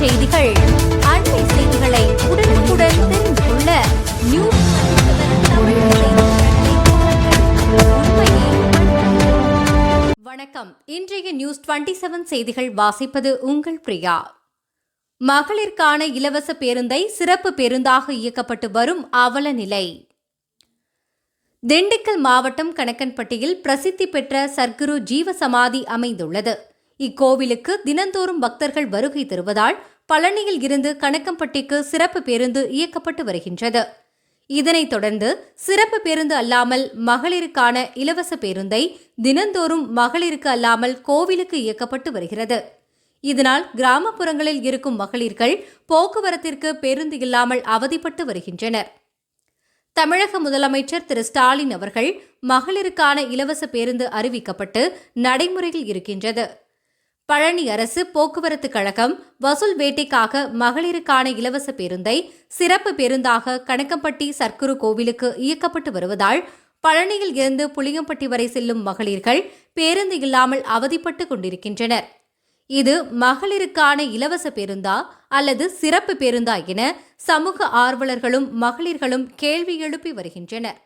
செய்திகள். அண்மை செய்திகளை உடனுக்குடன் தெரிந்து கொள்ள நியூஸ் வணக்கம். இன்றைய நியூஸ் 27 செய்திகள் வாசிப்பது உங்கள் பிரியா. மகளிருக்கான இலவச பேருந்தை சிறப்பு பேருந்தாக இயக்கப்பட்டு வரும் அவல நிலை திண்டுக்கல் மாவட்டம் கணக்கன்பட்டியில் பிரசித்தி பெற்ற சர்க்குரு ஜீவசமாதி அமைந்துள்ளது. இக்கோவிலுக்கு தினந்தோறும் பக்தர்கள் வருகை தருவதால் பழனியில் இருந்து கணக்கம்பட்டிக்கு சிறப்பு பேருந்து இயக்கப்பட்டு வருகின்றது. இதனைத் தொடர்ந்து சிறப்பு பேருந்து அல்லாமல் மகளிருக்கான இலவச பேருந்தை தினந்தோறும் மகளிருக்கு அல்லாமல் கோவிலுக்கு இயக்கப்பட்டு வருகிறது. இதனால் கிராமப்புறங்களில் இருக்கும் மகளிர்கள் போக்குவரத்திற்கு பேருந்து இல்லாமல் அவதிப்பட்டு வருகின்றனர். தமிழக முதலமைச்சர் திரு. ஸ்டாலின் அவர்கள் மகளிருக்கான இலவச பேருந்து அறிவிக்கப்பட்டு நடைமுறையில் இருக்கின்றது. பழனி அரசு போக்குவரத்து கழகம் வசூல் வேட்டைக்காக மகளிருக்கான இலவச பேருந்தை சிறப்பு பேருந்தாக கணக்கம்பட்டி சர்க்குரு கோவிலுக்கு இயக்கப்பட்டு வருவதால் பழனியில் இருந்து புளியம்பட்டி வரை செல்லும் மகளிர்கள் பேருந்து இல்லாமல் அவதிப்பட்டு கொண்டிருக்கின்றனர். இது மகளிருக்கான இலவச பேருந்தா அல்லது சிறப்பு பேருந்தா என சமூக ஆர்வலர்களும் மகளிர்களும் கேள்வி எழுப்பி வருகின்றனர்.